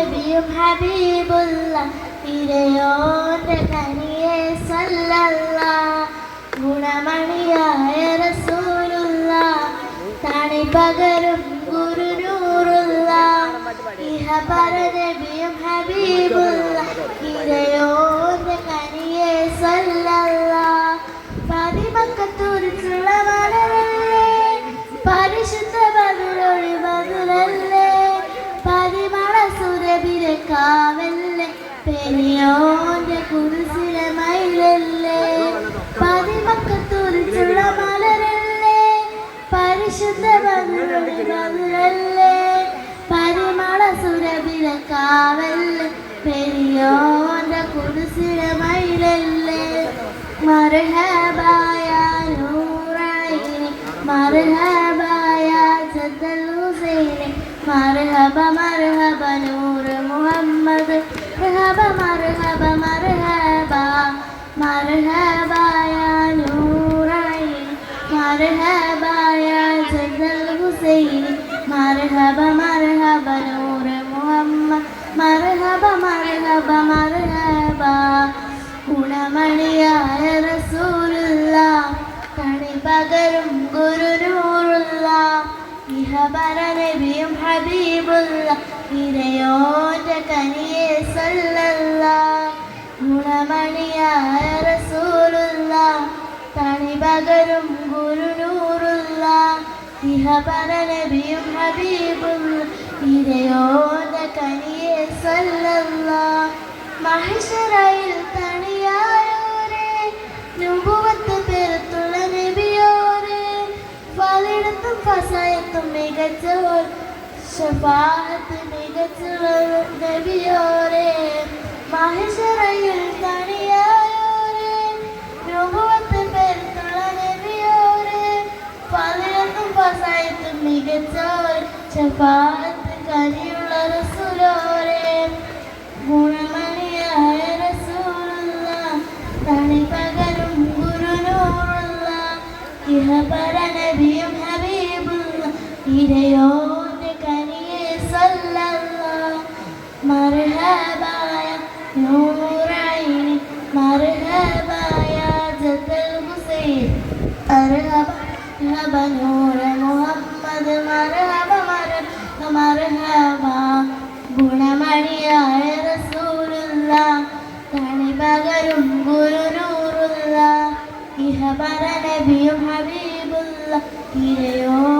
നബിയും ഹബീബുള്ള ഇരയോന്റെ കനിയെ സല്ലല്ല ഗുണമണിയായ റസൂലുള്ള തണി പകരും ഗുരുനൂറുള്ള ഇഹ പര നബിയും ഹബീബുള്ള ഇരയോന്റെ സുരഭിരെ കാവല്ലേ പെരിയോന്റെ കുരിശിലെ മയിലല്ലേ? പതിമക്കത്തുരിച്ചുള്ള മലരല്ലേ? പരിശുദ്ധ ബദുരല്ലേ പരിമള സുരഭിരെ കാവല്ലേ പെരിയോന്റെ കുരിശിലെ മയിലല്ലേ? മർഹബായ നൂറായി സദ്ദൽ ഹുസൈനി മർഹബ മർഹബ നൂർ മുഹമ്മദ്. മർഹബ മർഹബ മർഹബ. മർഹബായ നൂറൈനി മർഹബായ സദ്ദൽ ഹുസൈനി. മർഹബ മർഹബ നൂർ മുഹമ്മദ്. മർഹബ മർഹബ മർഹബ. ഗുണമണിയായ ഇഹബര നബിയും ഹബീബുള്ള ഇരയോറ്റ കനിയെ സല്ലല്ല ഗുണമണിയായ റസൂലുള്ള കണി പകരും ഗുരുനൂറുള്ള ഇഹപര നബിയും ഹബീബുള്ള ഇരയോറ്റ കനിയെ സല്ലല്ല മഹിഷറയിൽ തണിയായോരെ ഫസായത്തും മികച്ചോർ ഷഫാഹത്ത് മികച്ചുള്ള നബിയോരെ. മഹിഷറയിൽ തണിയായോരെ നുപുവത്ത് പെരുത്തുള്ള നബിയോരെ. പലയിടത്തും ഫസായത്തും മികച്ചോർ ഷഫാഹത്ത് കനിയുള്ള റസൂലോരെ. ഗുണമണിയായ റസൂലുള്ള തണി പകരും ഗുരുനൂറുള്ള ഇഹപര ഇരയോന്റെ കനിയെ സല്ലല്ല. മർഹബായ നൂറൈനി മർഹബായ ജദൽ ഹുസൈൻ. മർഹബ നൂറ മുഹമ്മദ്. മർഹബ മർഹബ മർഹബ ഗുണമണിയായ റസൂലുള്ള. തണി പകരും ഗുരുനൂറുള്ള. ഇഹപര നബിയും ഹബീബുള്ള. ഇരയോന്റെ